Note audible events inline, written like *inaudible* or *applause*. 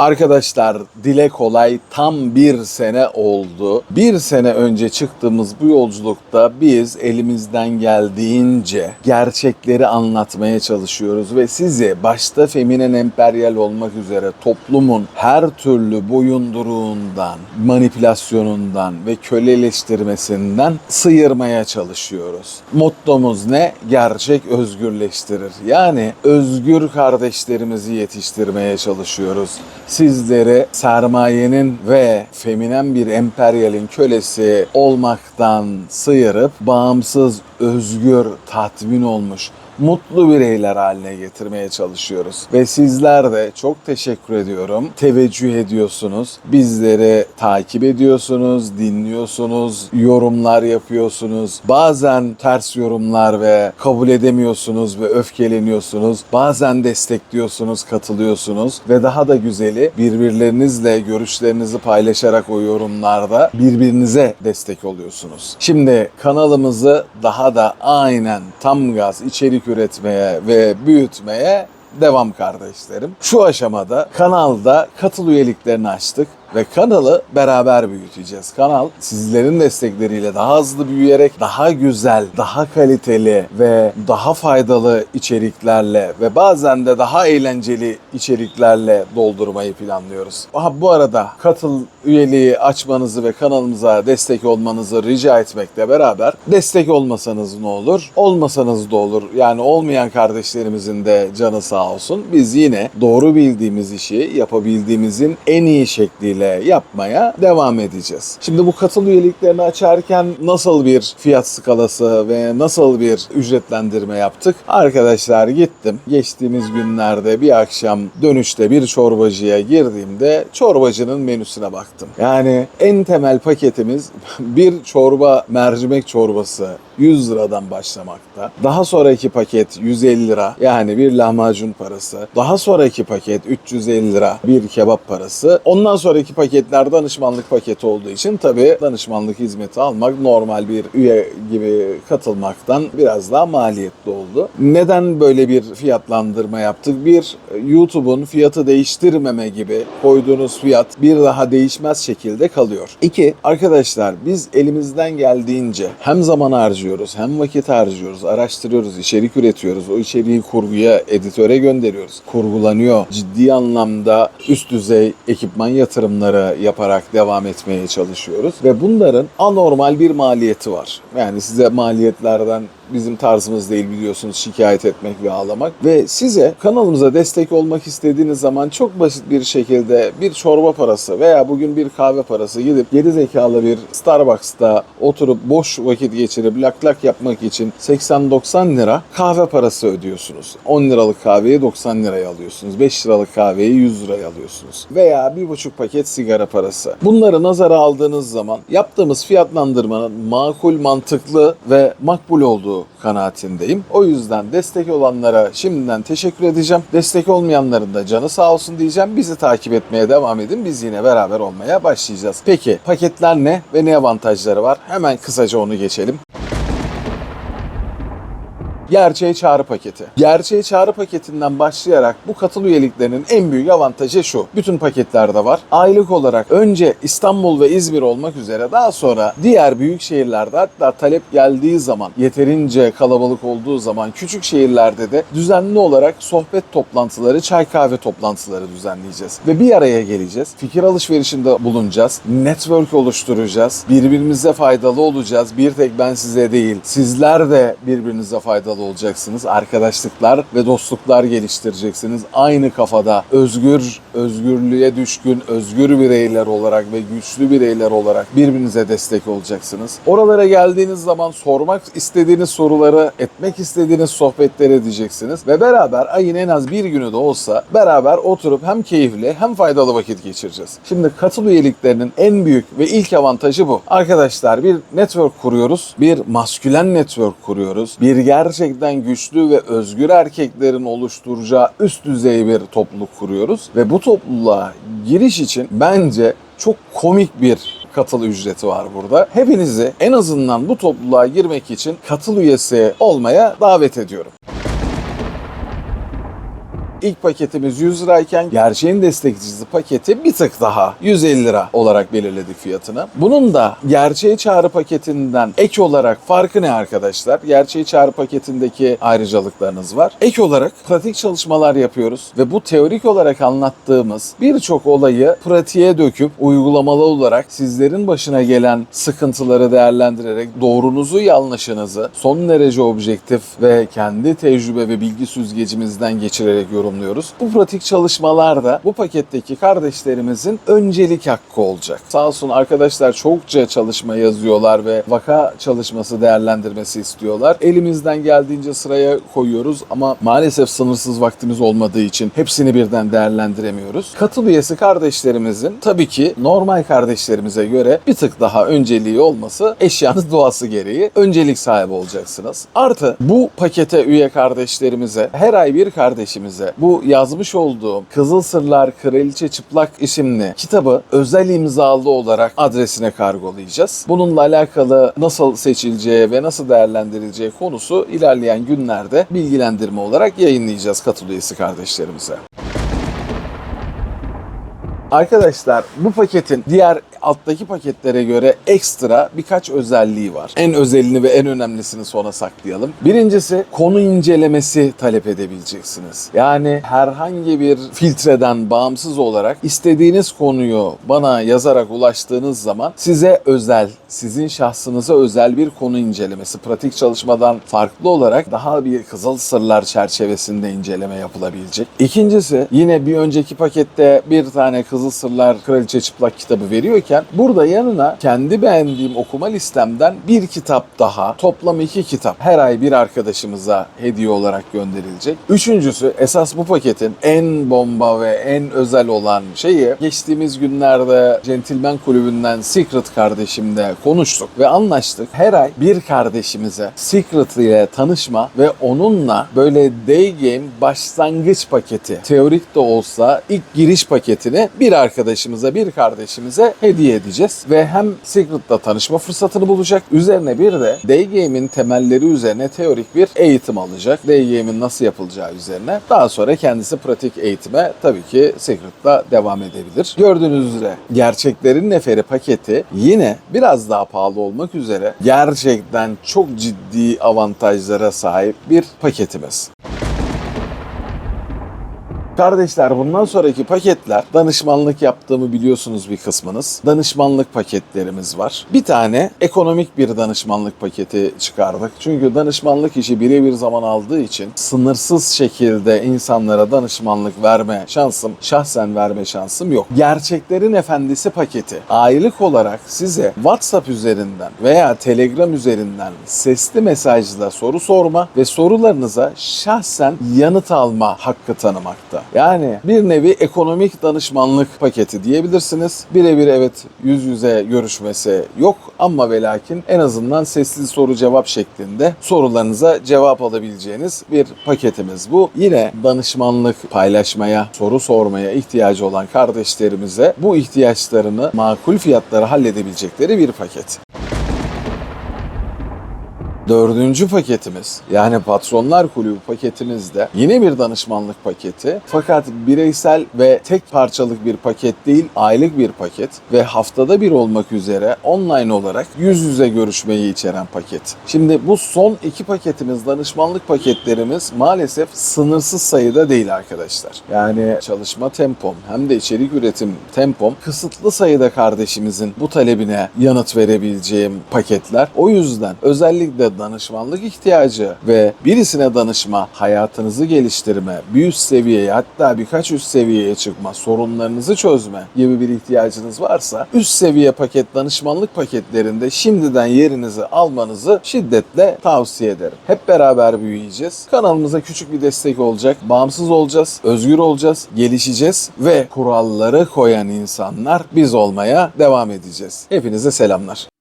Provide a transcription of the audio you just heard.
Arkadaşlar dile kolay tam bir sene oldu. Bir sene önce çıktığımız bu yolculukta biz elimizden geldiğince gerçekleri anlatmaya çalışıyoruz ve sizi başta feminen emperyal olmak üzere toplumun her türlü boyunduruğundan, manipülasyonundan ve köleleştirmesinden sıyırmaya çalışıyoruz. Mottomuz ne? Gerçek özgürleştirir. Yani özgür kardeşlerimizi yetiştirmeye çalışıyoruz. Sizleri sermayenin ve feminen bir emperyalin kölesi olmaktan sıyırıp bağımsız, özgür, tatmin olmuş mutlu bireyler haline getirmeye çalışıyoruz. Ve sizler de çok teşekkür ediyorum. Teveccüh ediyorsunuz. Bizleri takip ediyorsunuz, dinliyorsunuz, yorumlar yapıyorsunuz. Bazen ters yorumlar ve kabul edemiyorsunuz ve öfkeleniyorsunuz. Bazen destekliyorsunuz, katılıyorsunuz ve daha da güzeli birbirlerinizle görüşlerinizi paylaşarak o yorumlarda birbirinize destek oluyorsunuz. Şimdi kanalımızı daha da aynen tam gaz içerik üretmeye ve büyütmeye devam kardeşlerim. Şu aşamada kanalda katıl üyeliklerini açtık ve kanalı beraber büyüteceğiz. Kanal sizlerin destekleriyle daha hızlı büyüyerek daha güzel, daha kaliteli ve daha faydalı içeriklerle ve bazen de daha eğlenceli içeriklerle doldurmayı planlıyoruz. Aha, bu arada katıl üyeliği açmanızı ve kanalımıza destek olmanızı rica etmekle beraber destek olmasanız ne olur? Olmasanız da olur. Yani olmayan kardeşlerimizin de canı sağ olsun. Biz yine doğru bildiğimiz işi yapabildiğimizin en iyi şekliyle yapmaya devam edeceğiz. Şimdi bu katıl üyeliklerini açarken nasıl bir fiyat skalası ve nasıl bir ücretlendirme yaptık? Arkadaşlar gittim. Geçtiğimiz günlerde bir akşam dönüşte bir çorbacıya girdiğimde çorbacının menüsüne baktım. Yani en temel paketimiz *laughs* bir çorba mercimek çorbası 100 liradan başlamakta. Daha sonraki paket 150 lira yani bir lahmacun parası. Daha sonraki paket 350 lira bir kebap parası. Ondan sonraki paketler danışmanlık paketi olduğu için tabii danışmanlık hizmeti almak normal bir üye gibi katılmaktan biraz daha maliyetli oldu. Neden böyle bir fiyatlandırma yaptık? Bir, YouTube'un fiyatı değiştirmeme gibi koyduğunuz fiyat bir daha değişmez şekilde kalıyor. İki, arkadaşlar biz elimizden geldiğince hem zaman harcıyoruz hem vakit harcıyoruz, araştırıyoruz, içerik üretiyoruz. O içeriği kurguya, editöre gönderiyoruz. Kurgulanıyor. Ciddi anlamda üst düzey ekipman yatırımları yaparak devam etmeye çalışıyoruz. Ve bunların anormal bir maliyeti var. Yani size maliyetlerden bizim tarzımız değil biliyorsunuz şikayet etmek ve ağlamak. Ve size kanalımıza destek olmak istediğiniz zaman çok basit bir şekilde bir çorba parası veya bugün bir kahve parası gidip geri zekalı bir Starbucks'ta oturup boş vakit geçirip lak lak yapmak için 80-90 lira kahve parası ödüyorsunuz. 10 liralık kahveyi 90 liraya alıyorsunuz. 5 liralık kahveyi 100 liraya alıyorsunuz. Veya bir buçuk paket sigara parası. Bunları nazara aldığınız zaman yaptığımız fiyatlandırmanın makul, mantıklı ve makbul olduğu kanaatindeyim. O yüzden destek olanlara şimdiden teşekkür edeceğim. Destek olmayanların da canı sağ olsun diyeceğim. Bizi takip etmeye devam edin. Biz yine beraber olmaya başlayacağız. Peki paketler ne ve ne avantajları var? Hemen kısaca onu geçelim. Gerçeğe çağrı paketi. Gerçeğe çağrı paketinden başlayarak bu katıl üyeliklerinin en büyük avantajı şu. Bütün paketlerde var. Aylık olarak önce İstanbul ve İzmir olmak üzere daha sonra diğer büyük şehirlerde hatta talep geldiği zaman yeterince kalabalık olduğu zaman küçük şehirlerde de düzenli olarak sohbet toplantıları, çay kahve toplantıları düzenleyeceğiz. Ve bir araya geleceğiz. Fikir alışverişinde bulunacağız. Network oluşturacağız. Birbirimize faydalı olacağız. Bir tek ben size değil. Sizler de birbirinize faydalı olacaksınız. Arkadaşlıklar ve dostluklar geliştireceksiniz. Aynı kafada özgür, özgürlüğe düşkün, özgür bireyler olarak ve güçlü bireyler olarak birbirinize destek olacaksınız. Oralara geldiğiniz zaman sormak istediğiniz soruları, etmek istediğiniz sohbetleri edeceksiniz ve beraber ayın en az bir günü de olsa beraber oturup hem keyifli hem faydalı vakit geçireceğiz. Şimdi katıl üyeliklerinin en büyük ve ilk avantajı bu. Arkadaşlar bir network kuruyoruz. Bir maskülen network kuruyoruz. Bir gerçekten güçlü ve özgür erkeklerin oluşturacağı üst düzey bir topluluk kuruyoruz. Ve bu topluluğa giriş için bence çok komik bir katıl ücreti var burada. Hepinizi en azından bu topluluğa girmek için katıl üyesi olmaya davet ediyorum. İlk paketimiz 100 lirayken gerçeğin destekçisi paketi bir tık daha 150 lira olarak belirledik fiyatını. Bunun da gerçeği çağrı paketinden ek olarak farkı ne arkadaşlar? Gerçeği çağrı paketindeki ayrıcalıklarınız var. Ek olarak pratik çalışmalar yapıyoruz ve bu teorik olarak anlattığımız birçok olayı pratiğe döküp uygulamalı olarak sizlerin başına gelen sıkıntıları değerlendirerek doğrunuzu yanlışınızı son derece objektif ve kendi tecrübe ve bilgi süzgecimizden geçirerek yorumluyoruz. Bu pratik çalışmalar da bu paketteki kardeşlerimizin öncelik hakkı olacak. Sağ olsun arkadaşlar çokça çalışma yazıyorlar ve vaka çalışması değerlendirmesi istiyorlar. Elimizden geldiğince sıraya koyuyoruz ama maalesef sınırsız vaktimiz olmadığı için hepsini birden değerlendiremiyoruz. Katıl üyesi kardeşlerimizin tabii ki normal kardeşlerimize göre bir tık daha önceliği olması eşyanın doğası gereği öncelik sahibi olacaksınız. Artı bu pakete üye kardeşlerimize her ay bir kardeşimize bu yazmış olduğum Kızıl Sırlar Kraliçe Çıplak isimli kitabı özel imzalı olarak adresine kargolayacağız. Bununla alakalı nasıl seçileceği ve nasıl değerlendirileceği konusu ilerleyen günlerde bilgilendirme olarak yayınlayacağız katıl üyesi kardeşlerimize. Arkadaşlar bu paketin diğer alttaki paketlere göre ekstra birkaç özelliği var. En özelini ve en önemlisini sona saklayalım. Birincisi konu incelemesi talep edebileceksiniz. Yani herhangi bir filtreden bağımsız olarak istediğiniz konuyu bana yazarak ulaştığınız zaman size özel, sizin şahsınıza özel bir konu incelemesi, pratik çalışmadan farklı olarak daha bir kızıl sırlar çerçevesinde inceleme yapılabilecek. İkincisi yine bir önceki pakette bir tane Kızıl Sırlar Kraliçe Çıplak kitabı veriyorken burada yanına kendi beğendiğim okuma listemden bir kitap daha toplam iki kitap her ay bir arkadaşımıza hediye olarak gönderilecek. Üçüncüsü esas bu paketin en bomba ve en özel olan şeyi geçtiğimiz günlerde Centilmen Kulübü'nden Secret kardeşimle konuştuk ve anlaştık. Her ay bir kardeşimize Secret ile tanışma ve onunla böyle day game başlangıç paketi teorik de olsa ilk giriş paketini bir arkadaşımıza bir kardeşimize hediye edeceğiz ve hem Secret'la tanışma fırsatını bulacak üzerine bir de day game'in temelleri üzerine teorik bir eğitim alacak. Day game'in nasıl yapılacağı üzerine. Daha sonra kendisi pratik eğitime tabii ki Secret'la devam edebilir. Gördüğünüz üzere gerçeklerin neferi paketi yine biraz daha pahalı olmak üzere gerçekten çok ciddi avantajlara sahip bir paketimiz. Kardeşler bundan sonraki paketler danışmanlık yaptığımı biliyorsunuz bir kısmınız. Danışmanlık paketlerimiz var. Bir tane ekonomik bir danışmanlık paketi çıkardık. Çünkü danışmanlık işi birebir zaman aldığı için sınırsız şekilde insanlara danışmanlık verme şansım, şahsen verme şansım yok. Gerçeklerin Efendisi paketi aylık olarak size WhatsApp üzerinden veya Telegram üzerinden sesli mesajla soru sorma ve sorularınıza şahsen yanıt alma hakkı tanımakta. Yani bir nevi ekonomik danışmanlık paketi diyebilirsiniz. Birebir evet yüz yüze görüşmesi yok ama ve lakin en azından sesli soru cevap şeklinde sorularınıza cevap alabileceğiniz bir paketimiz bu. Yine danışmanlık paylaşmaya, soru sormaya ihtiyacı olan kardeşlerimize bu ihtiyaçlarını makul fiyatlara halledebilecekleri bir paket. Dördüncü paketimiz yani Patronlar Kulübü paketimizde yine bir danışmanlık paketi fakat bireysel ve tek parçalık bir paket değil aylık bir paket ve haftada bir olmak üzere online olarak yüz yüze görüşmeyi içeren paket. Şimdi bu son iki paketimiz danışmanlık paketlerimiz maalesef sınırsız sayıda değil arkadaşlar. Yani çalışma tempom hem de içerik üretim tempom kısıtlı sayıda kardeşimizin bu talebine yanıt verebileceğim paketler. O yüzden özellikle danışmanlık ihtiyacı ve birisine danışma, hayatınızı geliştirme, bir üst seviyeye hatta birkaç üst seviyeye çıkma, sorunlarınızı çözme gibi bir ihtiyacınız varsa üst seviye paket danışmanlık paketlerinde şimdiden yerinizi almanızı şiddetle tavsiye ederim. Hep beraber büyüyeceğiz. Kanalımıza küçük bir destek olacak. Bağımsız olacağız, özgür olacağız, gelişeceğiz ve kuralları koyan insanlar biz olmaya devam edeceğiz. Hepinize selamlar.